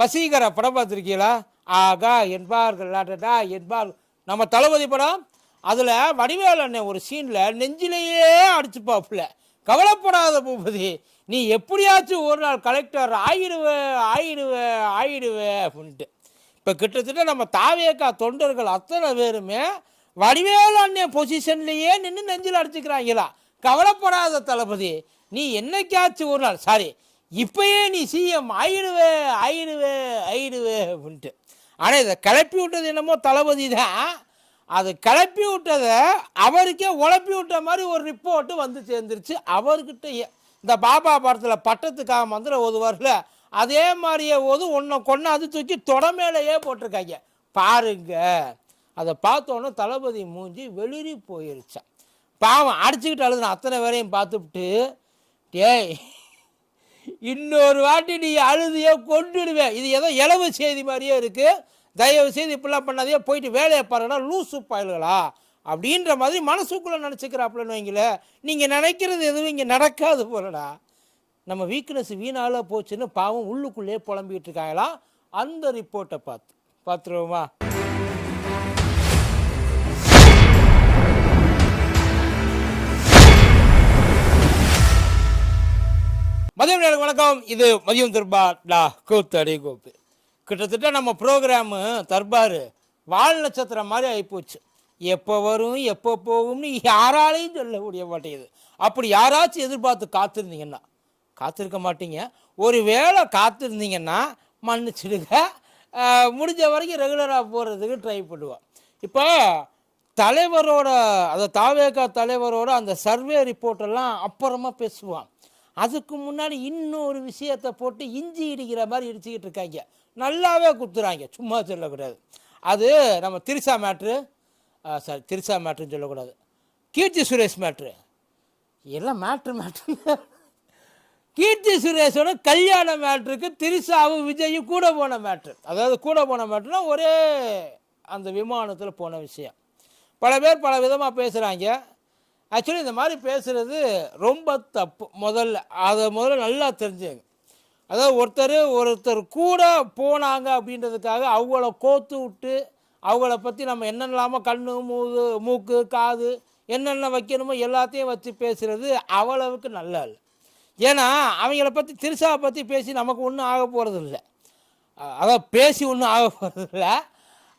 வசீகர படம் பார்த்துருக்கீங்களா ஆகா என்பார்கள் லாட்டடா என்பார் நம்ம தளபதி படம் அதில் வடிவேல் அண்ணன் ஒரு சீனில் நெஞ்சிலேயே அடிச்சு பாப்புல கவலைப்படாத பூபதி நீ எப்படியாச்சும் ஒரு நாள் கலெக்டர் ஆயிடுவ ஆயிடுவ ஆயிடுவ அப்படின்ட்டு. இப்போ கிட்டத்தட்ட நம்ம தாவேக்கா தொண்டர்கள் அத்தனை பேருமே வடிவேல் அண்ணன் பொசிஷன்லேயே நின்று நெஞ்சில் அடிச்சுக்கிறாங்களா? கவலைப்படாத தளபதி நீ என்னைக்காச்சும் ஒரு நாள் சாரி இப்பயே நீ சிஎம் ஆயிடுவே ஆயிடுவே ஆயிடுவே அப்படின்ட்டு. ஆனால் இதை கிளப்பி விட்டது என்னமோ தளபதி தான். அது கிளப்பி விட்டதை அவருக்கே உழப்பி விட்ட மாதிரி ஒரு ரிப்போர்ட்டு வந்து சேர்ந்துருச்சு அவர்கிட்ட ஏ- இந்த பாபா படத்தில் பட்டத்துக்காக மந்திரம் ஓதுவார்ல அதே மாதிரியே ஓது ஒன்றை அது தூக்கி தொட மேலேயே போட்டிருக்காங்க. பாருங்க. அதை பார்த்தோன்னே தளபதி மூஞ்சி வெளிரி போயிருச்சான் பாவம் அடிச்சுக்கிட்டு அழுதுன அத்தனை வேலையும் பார்த்துப்ட்டு டேய் இன்னொரு வாட்டி நீ அழுதியோ கொண்டுடுவேன் இது ஏதோ இளவு செய்தி மாதிரியே இருக்குது தயவு செய்து இப்படிலாம் பண்ணாதே போயிட்டு வேலையை பாருங்கன்னா லூசு பாயல்களா? அப்படின்ற மாதிரி மனசுக்குள்ளே நினச்சிக்கிறாப்புலன்னு வைங்களேன் நீங்கள் நினைக்கிறது எதுவும் இங்கே நடக்காது போலடா. நம்ம வீக்னஸ் வீணால போச்சுன்னு பாவம் உள்ளுக்குள்ளேயே புலம்பிகிட்டு இருக்காங்களாம். அந்த ரிப்போர்ட்டை பார்த்து பார்த்துருவோமா? நேரம் வணக்கம். இது மதியம் தர்பார் டா கூத்தடி கோப்பு கிட்டத்தட்ட நம்ம ப்ரோக்ராமு தர்பார் வால் நட்சத்திரம் மாதிரி ஆகிப்போச்சு எப்போ வரும் எப்போ போகும்னு யாராலையும் சொல்ல முடிய மாட்டேங்குது. அப்படி யாராச்சும் எதிர்பார்த்து காத்திருந்தீங்கன்னா காத்திருக்க மாட்டீங்க. ஒரு வேளை காத்திருந்தீங்கன்னா மன்னிச்சிடுங்க. முடிஞ்ச வரைக்கும் ரெகுலராக போகிறதுக்கு ட்ரை பண்ணுவோம். இப்போ தலைவரோட அந்த தாவேகா தலைவரோட அந்த சர்வே ரிப்போர்ட்டெல்லாம் அப்புறமா பேசுவான் அதுக்கு முன்னாடி இன்னொரு விஷயத்தை போட்டு இஞ்சி இடிக்கிற மாதிரி இடிச்சுக்கிட்டு இருக்காங்க. நல்லாவே குத்துறாங்க. சும்மா சொல்லக்கூடாது. அது நம்ம திரிசா மேட்ரு சாரி திரிசா மேட்ருன்னு சொல்லக்கூடாது. கீர்த்தி சுரேஷ் மேட்ரு எல்லாம் மேட்ரு மேட்ரு கீர்த்தி சுரேஷோட கல்யாண மேட்ருக்கு திரிசாவும் விஜயும் கூட போன மேட்ரு அதாவது கூட போன மேட்ருனா ஒரே அந்த விமானத்தில் போன விஷயம். பல பேர் பல விதமாக பேசுகிறாங்க ஆக்சுவலி இந்த மாதிரி பேசுகிறது ரொம்ப தப்பு. முதல்ல அதை முதல்ல நல்லா தெரிஞ்சுங்க. அதாவது ஒருத்தர் ஒருத்தர் கூட போனாங்க அப்படின்றதுக்காக அவங்கள கோத்து விட்டு அவங்கள பற்றி நம்ம என்னென்னலாமோ கண் மூது மூக்கு காது என்னென்ன வைக்கணுமோ எல்லாத்தையும் வச்சு பேசுகிறது அவ்வளவுக்கு நல்லா இல்லை ஏன்னா அவங்கள பற்றி திருசாவை பற்றி பேசி நமக்கு ஒன்றும் ஆக போகிறது இல்லை அதான் பேசி ஒன்றும் ஆக போகிறது இல்லை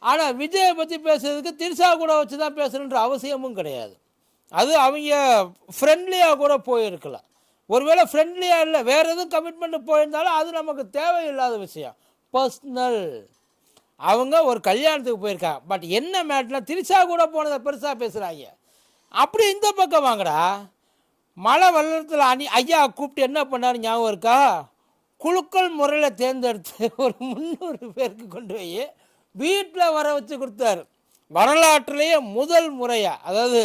ஆனால் விஜயை பற்றி பேசுகிறதுக்கு திருசா கூட வச்சு தான் பேசணுன்ற அவசியமும் கிடையாது. அது அவங்க ஃப்ரெண்ட்லியாக கூட போயிருக்கலாம். ஒருவேளை ஃப்ரெண்ட்லியாக இல்லை வேறு எதுவும் கமிட்மெண்ட் போயிருந்தாலும் அது நமக்கு தேவையில்லாத விஷயம். பர்சனல் அவங்க ஒரு கல்யாணத்துக்கு போயிருக்காங்க பட் என்ன மேட்னா திரிசா கூட போனதை பெருசாக பேசுகிறாங்க அப்படி இந்த பக்கம் வாங்கடா. மழை வெள்ளத்தில் அணி ஐயா கூப்பிட்டு என்ன பண்ணாரு ஞாபகம் இருக்கா? குழுக்கள் முறையில் தேர்ந்தெடுத்து ஒரு முந்நூறு பேருக்கு கொண்டு போய் வீட்டில் வர வச்சு கொடுத்தாரு. வரலாற்றுலேயே முதல் முறையாக அதாவது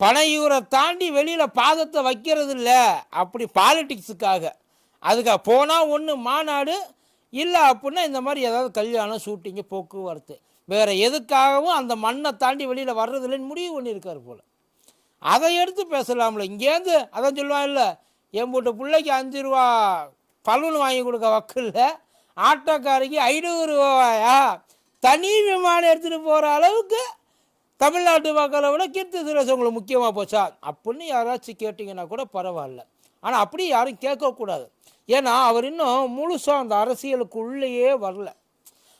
பனையூரை தாண்டி வெளியில் பாதத்தை வைக்கிறது இல்லை அப்படி பாலிட்டிக்ஸுக்காக அதுக்காக போனால் ஒன்று மாநாடு இல்லை அப்படின்னா இந்த மாதிரி ஏதாவது கல்யாணம் ஷூட்டிங்கு போக்குவரத்து. வேறு எதுக்காகவும் அந்த மண்ணை தாண்டி வெளியில் வர்றதில்லைன்னு முடிவு பண்ணியிருக்காரு போல். அதை எடுத்து பேசலாம்ல. இங்கேருந்து அதான் சொல்லுவாங்கல்ல என் போட்ட பிள்ளைக்கு அஞ்சு ரூபா பலூன் வாங்கி கொடுக்க வக்கில்ல ஆட்டோக்காரிக்கு ஐநூறு ரூபாயா? தனி விமானம் எடுத்துகிட்டு போகிற அளவுக்கு தமிழ்நாட்டு மக்களை விட கீர்த்தி சுரேஷ் உங்களுக்கு முக்கியமாக போச்சா? அப்படின்னு யாராச்சும் கேட்டிங்கன்னா கூட பரவாயில்ல. ஆனால் அப்படி யாரும் கேட்கக்கூடாது. ஏன்னா அவர் இன்னும் முழுசாக அந்த அரசியலுக்குள்ளேயே வரல.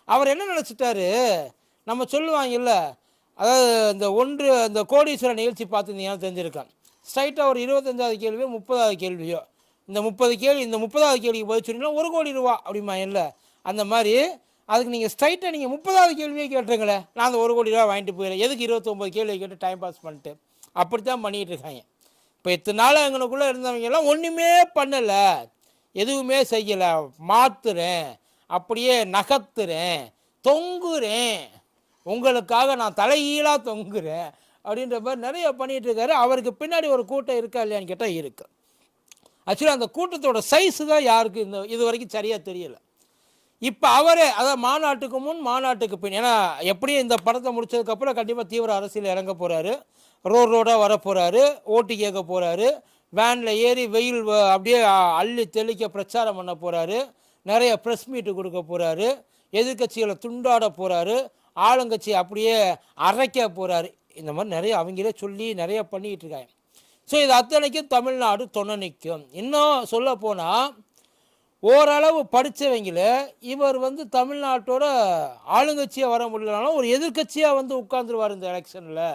அவர் என்ன நினச்சிட்டாரு? நம்ம சொல்லுவாங்கல்ல அதாவது இந்த ஒன்று இந்த கோடீஸ்வரர் நிகழ்ச்சி பார்த்துருந்தீங்கன்னா தெரிஞ்சிருக்கான் ஸ்ட்ரைட்டாக ஒரு இருபத்தஞ்சாவது கேள்வியோ முப்பதாவது கேள்வியோ. இந்த முப்பது கேள்வி இந்த முப்பதாவது கேள்விக்கு பதில் சொன்னீங்கன்னா ஒரு கோடி ரூபா அப்படிமா இல்லை அந்த மாதிரி அதுக்கு நீங்கள் ஸ்ட்ரைட்டாக நீங்கள் முப்பதாவது கேள்வியே கேட்டுருங்களேன் நான் அந்த ஒரு கோடி ரூபா வாங்கிட்டு போயிடுறேன். எதுக்கு இருபத்தொம்பது கேள்வி கேட்டு டைம் பாஸ் பண்ணிட்டு? அப்படி தான் பண்ணிகிட்டு இருக்காங்க. இப்போ இத்தனை நாள் எங்களுக்குள்ளே இருந்தவங்க எல்லாம் ஒன்றுமே பண்ணலை. எதுவுமே செய்யலை. மாத்துறேன். அப்படியே நகர்த்துறேன். தொங்குறேன். உங்களுக்காக நான் தலைகீழாக தொங்குறேன். அப்படின்ற மாதிரி நிறைய பண்ணிகிட்டு இருக்காரு. அவருக்கு பின்னாடி ஒரு கூட்டம் இருக்கா இல்லையான்னு கேட்டால் இருக்குது ஆக்சுவலாக அந்த கூட்டத்தோட சைஸு தான் யாருக்கு இந்த இது வரைக்கும் சரியாக தெரியலை. இப்போ அவரே அதாவது மாநாட்டுக்கு முன் மாநாட்டுக்கு பின் ஏன்னா எப்படியும் இந்த படத்தை முடிச்சதுக்கப்புறம் கண்டிப்பாக தீவிர அரசியல் இறங்க போகிறாரு ரோடு ரோடாக வர போகிறாரு ஓட்டு கேட்க போகிறாரு வேனில் ஏறி வெயில் அப்படியே அள்ளி தெளிக்க பிரச்சாரம் பண்ண போகிறாரு நிறைய ப்ரெஸ் மீட்டு கொடுக்க போகிறாரு எதிர்க்கட்சிகளை துண்டாட போகிறாரு ஆளுங்கட்சி அப்படியே அரைக்க போகிறாரு இந்த மாதிரி நிறைய அவங்களே சொல்லி நிறைய பண்ணிக்கிட்டு இருக்காங்க. ஸோ இது அத்தனைக்கும் தமிழ்நாடு துணை நிற்கும். இன்னும் சொல்ல போனால் ஓரளவு படித்தவங்கள இவர் வந்து தமிழ்நாட்டோட ஆளுங்கட்சியாக வர முடியலனாலும் ஒரு எதிர்க்கட்சியாக வந்து உட்காந்துருவார் இந்த எலெக்ஷனில்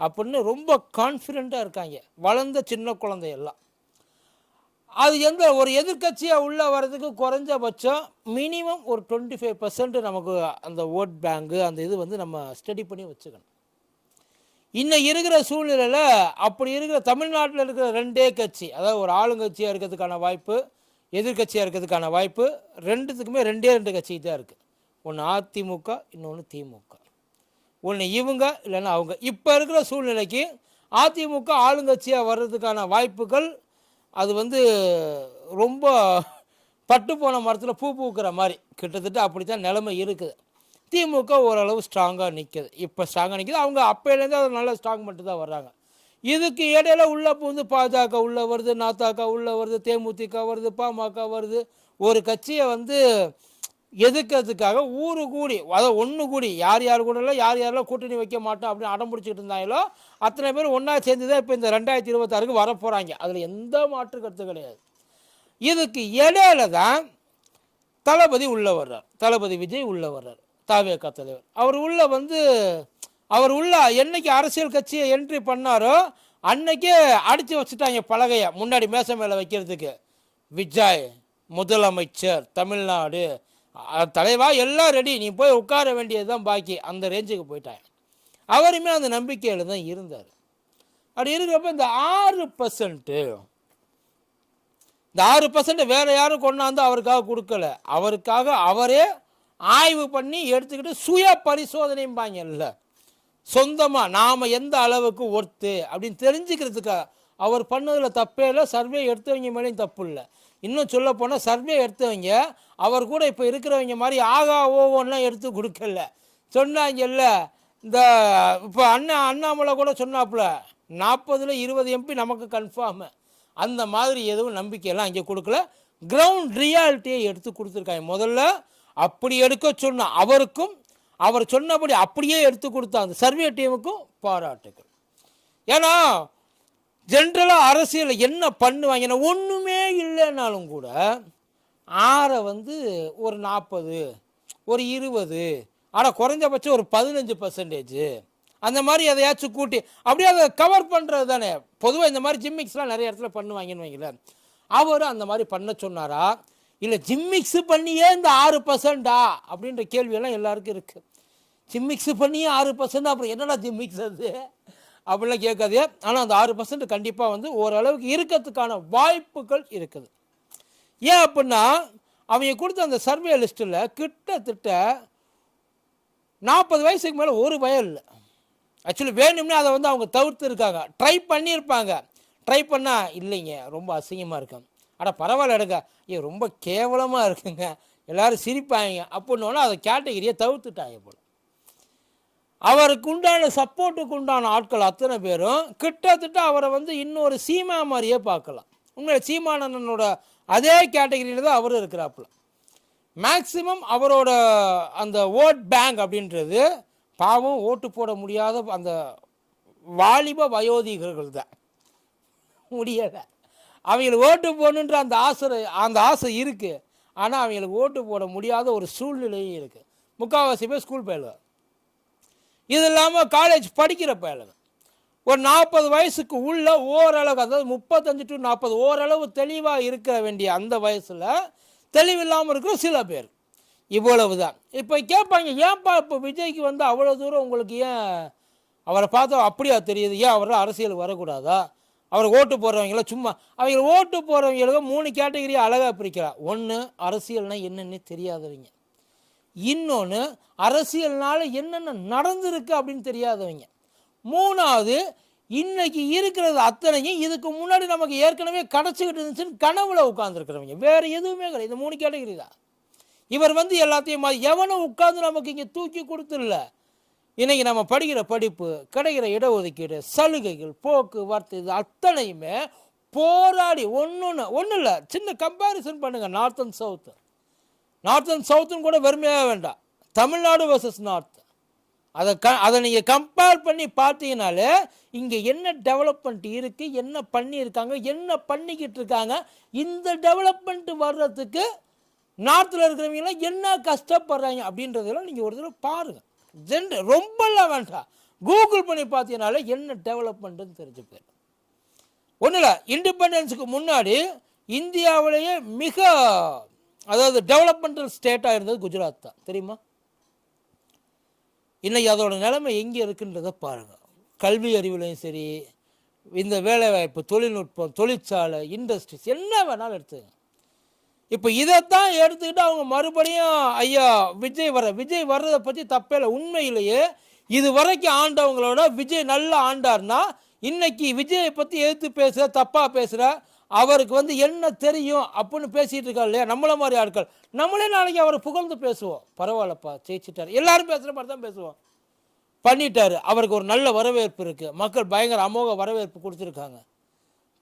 அப்படின்னு ரொம்ப கான்ஃபிடெண்ட்டாக இருக்காங்க. வளர்ந்த சின்ன குழந்தையெல்லாம். அது எந்த ஒரு எதிர்க்கட்சியாக உள்ளே வர்றதுக்கு குறைஞ்சபட்சம் மினிமம் ஒரு டுவெண்ட்டி ஃபைவ் பர்சன்ட் நமக்கு அந்த ஓட் பேங்கு அந்த இது வந்து நம்ம ஸ்டடி பண்ணி வச்சுக்கணும். இன்னும் இருக்கிற சூழ்நிலையில் அப்படி இருக்கிற தமிழ்நாட்டில் இருக்கிற ரெண்டே கட்சி அதாவது ஒரு ஆளுங்கட்சியாக இருக்கிறதுக்கான வாய்ப்பு எதிர்க்கட்சியாக இருக்கிறதுக்கான வாய்ப்பு ரெண்டுத்துக்குமே ரெண்டே ரெண்டு கட்சி தான் இருக்குது ஒன்று அதிமுக இன்னொன்று திமுக. ஒன்று இவங்க இல்லைன்னா அவங்க. இப்போ இருக்கிற சூழ்நிலைக்கு அதிமுக ஆளுங்கட்சியாக வர்றதுக்கான வாய்ப்புகள் அது வந்து ரொம்ப பட்டு போன மரத்தில் பூ பூக்கிற மாதிரி. கிட்டத்தட்ட அப்படி தான் நிலைமை இருக்குது. திமுக ஓரளவு ஸ்ட்ராங்காக நிற்கிது இப்போ ஸ்ட்ராங்காக நிற்கிது அவங்க அப்போலேருந்து அதை நல்லா ஸ்ட்ராங் பண்ணிட்டு தான் வர்றாங்க. இதுக்கு இடையில உள்ள வந்து பாஜக உள்ள வருது நாத்தாக்கா உள்ள வருது தேமுதிக வருது பாமக வருது. ஒரு கட்சியை வந்து எதிர்க்கிறதுக்காக ஊரு கூடி அதை ஒன்று கூடி யார் யார் கூட இல்லை யார் யாரெல்லாம் கூட்டணி வைக்க மாட்டோம் அப்படின்னு அடம் பிடிச்சிட்டு இருந்தாங்களோ அத்தனை பேர் ஒன்றா சேர்ந்து தான் இப்போ இந்த ரெண்டாயிரத்தி இருபத்தாறுக்கு வர போகிறாங்க அதில் எந்த மாற்று கருத்து கிடையாது. இதுக்கு இடையில தான் தளபதி உள்ளே வர்றார். தளபதி விஜய் உள்ளே வர்றார். தாவேக்கா தலைவர். அவர் உள்ளே வந்து அவர் உள்ள என்னைக்கு அரசியல் கட்சியை என்ட்ரி பண்ணாரோ அன்னைக்கே அடித்து வச்சுட்டாங்க பலகையை. முன்னாடி மேசை மேலே வைக்கிறதுக்கு. விஜய் முதலமைச்சர் தமிழ்நாடு. தலைவா எல்லாம் ரெடி நீ போய் உட்கார வேண்டியது தான் பாக்கி. அந்த ரேஞ்சுக்கு போயிட்டாங்க அவருமே அந்த நம்பிக்கையில் தான் இருந்தார். அப்படி இருக்கிறப்ப இந்த ஆறு பர்சன்ட்டு இந்த ஆறு பர்சன்ட் வேறு யாரும் கொண்டாந்து அவருக்காக கொடுக்கல. அவருக்காக அவரே ஆய்வு பண்ணி எடுத்துக்கிட்டு சுய பரிசோதனைம்பாங்கல்ல சொந்தமாக நாம் எந்த அளவுக்கு ஒர்த்து அப்படின்னு தெரிஞ்சுக்கிறதுக்காக அவர் பண்ணதில் தப்பே இல்லை சர்வே எடுத்தவங்க மேலேயும் தப்பு இல்லை. இன்னும் சொல்ல போனால் சர்வே எடுத்தவங்க அவர் கூட இப்போ இருக்கிறவங்க மாதிரி ஆகா ஓவோன்லாம் எடுத்து கொடுக்கல. சொன்னாங்கல்ல இந்த இப்போ அண்ணா அண்ணாமலை கூட சொன்னாப்புல நாற்பதில் இருபது எம்பி நமக்கு கன்ஃபார்மு அந்த மாதிரி எதுவும் நம்பிக்கையெல்லாம் இங்கே கொடுக்கல. கிரவுண்ட் ரியாலிட்டியை எடுத்து கொடுத்துருக்காங்க. முதல்ல அப்படி எடுக்க சொன்ன அவருக்கும் அவர் சொன்னபடி அப்படியே எடுத்து கொடுத்த அந்த சர்வே டீமுக்கும் பாராட்டுகள். ஏன்னா ஜென்ரலாக அரசியலில் என்ன பண்ணுவாங்கன்னா ஒன்றுமே இல்லைன்னாலும் கூட ஆறை வந்து ஒரு நாற்பது ஒரு இருபது ஆனால் குறைஞ்சபட்சம் ஒரு பதினஞ்சு பர்சன்டேஜ் அந்த மாதிரி எதையாச்சும் கூட்டி அப்படியே அதை கவர் பண்ணுறது தானே. பொதுவாக இந்த மாதிரி ஜிம்மிக்ஸ்லாம் நிறைய இடத்துல பண்ணுவாங்கன்னு வைங்களேன். அவர் அந்த மாதிரி பண்ண சொன்னாரா? இல்லை ஜிம்மிக்ஸ் பண்ணியே இந்த ஆறு பர்சன்டா அப்படின்ற கேள்வியெல்லாம் எல்லாருக்கும் இருக்குது ஜிம்மிக்ஸ் பண்ணி ஆறு பர்சன்ட் அப்புறம் என்னடா ஜிம்மிக்ஸ் அது? அப்படிலாம் கேட்காதே ஆனால் அந்த ஆறு பர்சன்ட் கண்டிப்பாக வந்து ஓரளவுக்கு இருக்கிறதுக்கான வாய்ப்புகள் இருக்குது. ஏன் அப்படின்னா அவங்க கொடுத்த அந்த சர்வே லிஸ்ட்டில் கிட்டத்தட்ட நாற்பது வயசுக்கு மேலே ஒரு வயல் இல்லை. ஆக்சுவலி வேணும்னே அதை வந்து அவங்க தவிர்த்து இருக்காங்க. ட்ரை பண்ணியிருப்பாங்க. ட்ரை பண்ணால் இல்லைங்க. ரொம்ப அசிங்கமாக இருக்கும் ஆனால் பரவாயில்ல எடுங்க. ஏ ரொம்ப கேவலமாக இருக்குங்க. எல்லாரும் சிரிப்பாங்க. அப்படின்னோன்னா அதை கேட்டகிரியை தவிர்த்துட்டாங்க போல. அவருக்கு உண்டான சப்போர்ட்டுக்கு உண்டான ஆட்கள் அத்தனை பேரும் கிட்டத்தட்ட அவரை வந்து இன்னொரு சீமா மாதிரியே பார்க்கலாம். உண்மையில சீமானந்தனோட அதே கேட்டகரியில் தான் அவர் இருக்கிறாப்புல. மேக்சிமம் அவரோட அந்த ஓட் பேங்க் அப்படின்றது பாவம் ஓட்டு போட முடியாத அந்த வாலிப வயோதிகர்கள் தான். முடியலை. அவங்களுக்கு ஓட்டு போடணுன்ற அந்த ஆசை அந்த ஆசை இருக்குது ஆனால் அவங்களுக்கு ஓட்டு போட முடியாத ஒரு சூழ்நிலையும் இருக்குது முக்கால்வாசி பேர் ஸ்கூல் போயிடுவார். இது இல்லாமல் காலேஜ் படிக்கிற பயலுங்க. ஒரு நாற்பது வயசுக்கு உள்ள ஓரளவு அதாவது முப்பத்தஞ்சு டு நாற்பது ஓரளவு தெளிவாக இருக்க வேண்டிய அந்த வயசில் தெளிவில்லாமல் இருக்கிற சில பேர். இவ்வளவு தான் இப்போ கேட்பாங்க ஏன்ப்பா இப்போ விஜய்க்கு வந்து அவ்வளோ தூரம் உங்களுக்கு ஏன் அவரை பார்த்தா அப்படியா தெரியுது? ஏன் அவரை அரசியல் வரக்கூடாதா? அவர் ஓட்டு போடுறவங்கள சும்மா அவங்க ஓட்டு போடுறவங்களுக்கு மூணு கேட்டகரியாக அழகாக பிரிக்கிறா ஒன்று அரசியல்னால் என்னென்னு தெரியாதவங்க. இன்னொன்று அரசியல்னால் என்னென்ன நடந்திருக்கு அப்படின்னு தெரியாதவங்க. மூணாவது இன்னைக்கு இருக்கிறது அத்தனையும் இதுக்கு முன்னாடி நமக்கு ஏற்கனவே கிடச்சிக்கிட்டு இருந்துச்சுன்னு கனவுல உட்காந்துருக்கிறவங்க வேற எதுவுமே கிடையாது. இந்த மூணு கேட்டகரி தான். இவர் வந்து எல்லாத்தையும் மா- எவனும் உட்காந்து நமக்கு இங்கே தூக்கி கொடுத்துடல. இன்றைக்கி நம்ம படிக்கிற படிப்பு கிடைக்கிற இடஒதுக்கீடு சலுகைகள் போக்குவரத்து இது அத்தனையுமே போராடி ஒன்று ஒன்றும் இல்லை சின்ன கம்பேரிசன் பண்ணுங்கள் north and south north and சவுத்துன்னு கூட வெறுமையாக வேண்டாம். தமிழ்நாடு வர்சஸ் நார்த் அதை க அதை நீங்கள் கம்பேர் பண்ணி பார்த்தீங்கனாலே இங்கே என்ன டெவலப்மெண்ட் இருக்குது என்ன பண்ணியிருக்காங்க என்ன பண்ணிக்கிட்டு இருக்காங்க இந்த டெவலப்மெண்ட் வர்றதுக்கு நார்த்தில் இருக்கிறவங்களாம் என்ன கஷ்டப்படுறாங்க அப்படின்றதெல்லாம் நீங்கள் ஒரு தடவை பாருங்கள் ஜென் ரொம்பலாம் வேண்டாம். கூகுள் பண்ணி பார்த்தீங்கனாலே என்ன டெவலப்மெண்ட்டுன்னு தெரிஞ்சு போயிடும் ஒன்றும் இல்லை இண்டிபெண்டன்ஸுக்கு முன்னாடி இந்தியாவிலேயே மிக அதாவது டெவலப்மெண்டல் ஸ்டேட்டாக இருந்தது குஜராத் தான். தெரியுமா? இன்றைக்கி அதோட நிலைமை எங்கே இருக்குன்றதை பாருங்கள் கல்வி அறிவுலையும் சரி இந்த வேலைவாய்ப்பு தொழில்நுட்பம் தொழிற்சாலை இண்டஸ்ட்ரீஸ் என்ன வேணாலும் எடுத்துங்க இப்போ இதைத்தான் எடுத்துக்கிட்டு அவங்க மறுபடியும் ஐயா விஜய் வர விஜய் வர்றதை பற்றி தப்பே இல்லை உண்மையிலேயே இது வரைக்கும் ஆண்டவங்களோட விஜய் நல்லா ஆண்டார்னா இன்னைக்கு விஜயை பற்றி எதிர்த்து பேசுகிற தப்பாக பேசுகிற அவருக்கு வந்து என்ன தெரியும் அப்படின்னு பேசிகிட்டு இருக்கா இல்லையா? நம்மள மாதிரி ஆட்கள். நம்மளே நாளைக்கு அவரை புகழ்ந்து பேசுவோம். பரவாயில்லப்பா ஜெயிச்சிட்டார். எல்லாரும் பேசுகிற மாதிரி தான் பேசுவோம். பண்ணிட்டார். அவருக்கு ஒரு நல்ல வரவேற்பு இருக்குது மக்கள் பயங்கர அமோக வரவேற்பு கொடுத்துருக்காங்க.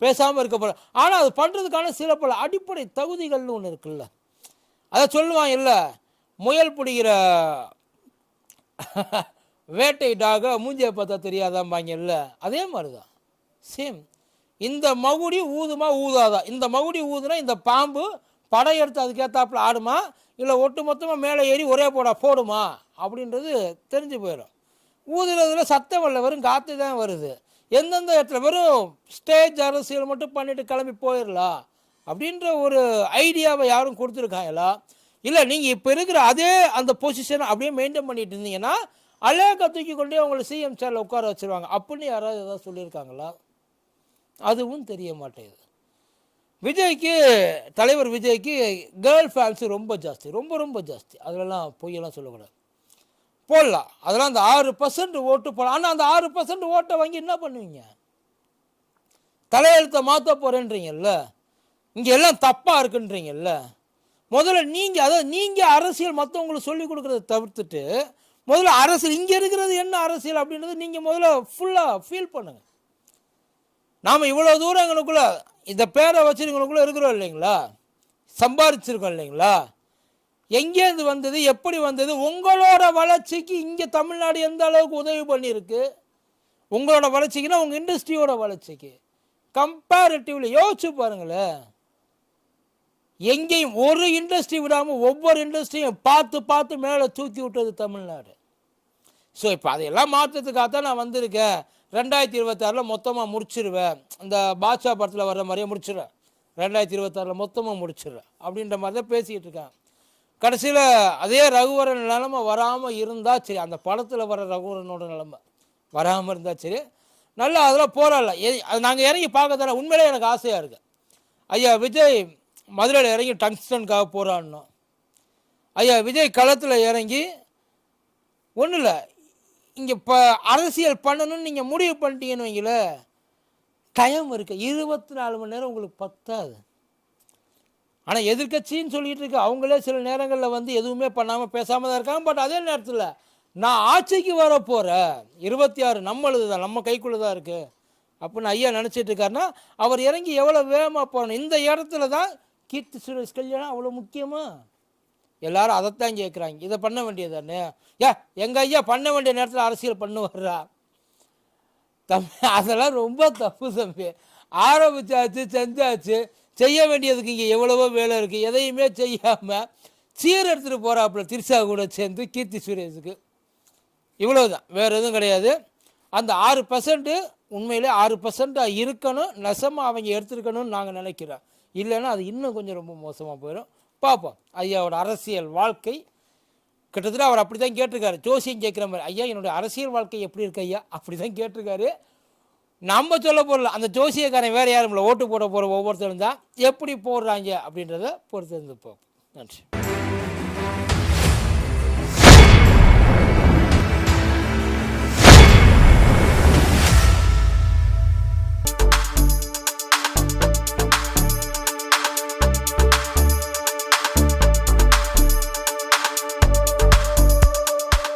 பேசாமல் இருக்க போகிற ஆனால் அது பண்ணுறதுக்கான சில பல அடிப்படை தகுதிகள்னு ஒன்று இருக்குல்ல. அதை சொல்லுவான் இல்லை முயல் பிடிக்கிற வேட்டை டாக மூஞ்சியை பார்த்தா தெரியாதாம்பாங்க இல்லை. அதே மாதிரி தான் சேம் இந்த மகுடி ஊதுமா ஊதாதா? இந்த மகுடி ஊதுனா இந்த பாம்பு படையெடுத்து அதுக்கேற்றாப்புல ஆடுமா? இல்லை ஒட்டு மொத்தமாக மேலே ஏறி ஒரே போடா போடுமா? அப்படின்றது தெரிஞ்சு போயிடும். ஊதுறதுல சத்தம் இல்லை வெறும் காற்று தான் வருது. எந்தெந்த இடத்துல? வெறும் ஸ்டேஜ் அரசியல் மட்டும் பண்ணிட்டு கிளம்பி போயிடலாம் அப்படின்ற ஒரு ஐடியாவை யாரும் கொடுத்துருக்காங்களா? இல்லை நீங்கள் இப்போ இருக்கிற அதே அந்த பொசிஷனை அப்படியே மெயின்டைன் பண்ணிட்டு இருந்தீங்கன்னா அலேக்கா தூக்கி கொண்டே உங்களை சிஎம் சேரில் உட்கார வச்சுருவாங்க. அப்படின்னு யாராவது ஏதாவது சொல்லியிருக்காங்களா? அதுவும் தெரிய மாட்டேங்குது. விஜய்க்கு தலைவர் விஜய்க்கு கேர்ள் ஃபேன்ஸு ரொம்ப ஜாஸ்தி ரொம்ப ரொம்ப ஜாஸ்தி. அதிலலாம் பொய்யெல்லாம் சொல்லக்கூடாது. போடலாம். அதெல்லாம் அந்த ஆறு பர்சன்ட் ஓட்டு போடலாம். ஆனால் அந்த ஆறு பர்சன்ட் ஓட்டை வாங்கி என்ன பண்ணுவீங்க? தலையெழுத்தை மாற்ற போகிறேன்றீங்கல்ல இங்கே எல்லாம் தப்பாக இருக்குன்றீங்கல்ல? முதல்ல நீங்கள் அதாவது நீங்கள் அரசியல் மற்றவங்களுக்கு சொல்லிக் கொடுக்குறத தவிர்த்துட்டு முதல்ல அரசியல் இங்கே இருக்கிறது என்ன அரசியல் அப்படின்றது நீங்கள் முதல்ல ஃபுல்லாக ஃபீல் பண்ணுங்கள் நாம் இவ்வளோ தூரம் எங்களுக்குள்ளே இந்த பேரை வச்சு எங்களுக்குள்ளே இருக்கிறோம் இல்லைங்களா? சம்பாதிச்சிருக்கோம் இல்லைங்களா? எங்கேருந்து வந்தது எப்படி வந்தது உங்களோட வளர்ச்சிக்கு இங்கே தமிழ்நாடு எந்த அளவுக்கு உதவி பண்ணியிருக்கு? உங்களோட வளர்ச்சிக்குன்னா உங்கள் இண்டஸ்ட்ரியோட வளர்ச்சிக்கு. கம்பேரிட்டிவ்லி யோசிச்சு பாருங்களேன். எங்கேயும் ஒரு இண்டஸ்ட்ரி விடாமல் ஒவ்வொரு இண்டஸ்ட்ரியும் பார்த்து பார்த்து மேலே தூக்கி விட்டது தமிழ்நாடு. ஸோ இப்போ அதையெல்லாம் மாற்றத்துக்காக தான் நான் வந்திருக்கேன். ரெண்டாயிரத்தி இருபத்தாறில் மொத்தமாக முடிச்சிருவேன் இந்த பாட்ஷா படத்தில் வர்ற மாதிரியே முடிச்சிடுறேன் ரெண்டாயிரத்தி இருபத்தாறில் மொத்தமாக முடிச்சிடுறேன் அப்படின்ற மாதிரி தான் பேசிக்கிட்டு இருக்கேன். கடைசியில் அதே ரகுவரன் நிலைமை வராமல் இருந்தால் சரி அந்த படத்தில் வர ரகுவரனோட நிலைமை வராமல் இருந்தால் சரி நல்லா அதெல்லாம் போராடல அது நாங்கள் இறங்கி பார்க்க தானே உண்மையிலே எனக்கு ஆசையாக இருக்குது ஐயா விஜய் மதுரையில் இறங்கி டங்ஸ்டனுக்காக போராடணும். ஐயா விஜய் களத்தில் இறங்கி ஒன்றும் இல்லை இங்கே இப்போ அரசியல் பண்ணணும்னு நீங்கள் முடிவு பண்ணிட்டீங்கன்னு வைங்களேன் டைம் இருக்குது இருபத்தி நாலு மணி நேரம் உங்களுக்கு பத்தாது. ஆனால் எதிர்க்கட்சின்னு சொல்லிட்டு இருக்கு. அவங்களே சில நேரங்களில் வந்து எதுவுமே பண்ணாமல் பேசாமல் தான் இருக்காங்க. பட் அதே நேரத்தில் நான் ஆட்சிக்கு வர போகிறேன் இருபத்தி ஆறு நம்மளுது தான். நம்ம கைக்குள்ளே தான் இருக்குது அப்படின்னு ஐயா நினச்சிட்டு இருக்காருன்னா அவர் இறங்கி எவ்வளோ வேகமாக போகணும்? இந்த இடத்துல தான் கீர்த்தி சுரேஷ் கல்யாணம் அவ்வளோ முக்கியமாக எல்லாரும் அதைத்தான் கேட்குறாங்க இதை பண்ண வேண்டியது தானே ஏ எங்கள் ஐயா பண்ண வேண்டிய நேரத்தில் அரசியல் பண்ண வர்றா தம்பி அதெல்லாம் ரொம்ப தப்பு தம்பி. ஆரம்பித்தாச்சு செஞ்சாச்சு. செய்ய வேண்டியதுக்கு இங்கே எவ்வளவோ வேலை இருக்குது எதையுமே செய்யாமல் சீர் எடுத்துகிட்டு போகிறாப்புல திரிசா கூட சேர்ந்து கீர்த்தி சுரேஷுக்கு. இவ்வளவுதான். வேறு எதுவும் கிடையாது. அந்த ஆறு பர்சன்ட்டு உண்மையிலே ஆறு பர்சண்ட்டாக இருக்கணும். நெசமாக அவங்க எடுத்துருக்கணும்னு நாங்கள் நினைக்கிறோம். இல்லைன்னா அது இன்னும் கொஞ்சம் ரொம்ப மோசமாக போயிடும் பார்ப்போம் ஐயாவோட அரசியல் வாழ்க்கை. கிட்டத்தட்ட அவர் அப்படி தான் கேட்டிருக்காரு. ஜோசியம் கேட்குற மாதிரி ஐயா என்னுடைய அரசியல் வாழ்க்கை எப்படி இருக்கு ஐயா? அப்படி தான் கேட்டிருக்காரு. நம்ம சொல்ல போகிறல அந்த ஜோசியக்காரன் வேறு யாரும் இல்லை. ஓட்டு போட போகிற ஒவ்வொருத்தரும் தான். எப்படி போடுறாங்க அப்படின்றத பொறுத்து இருந்து பார்ப்போம். நன்றி.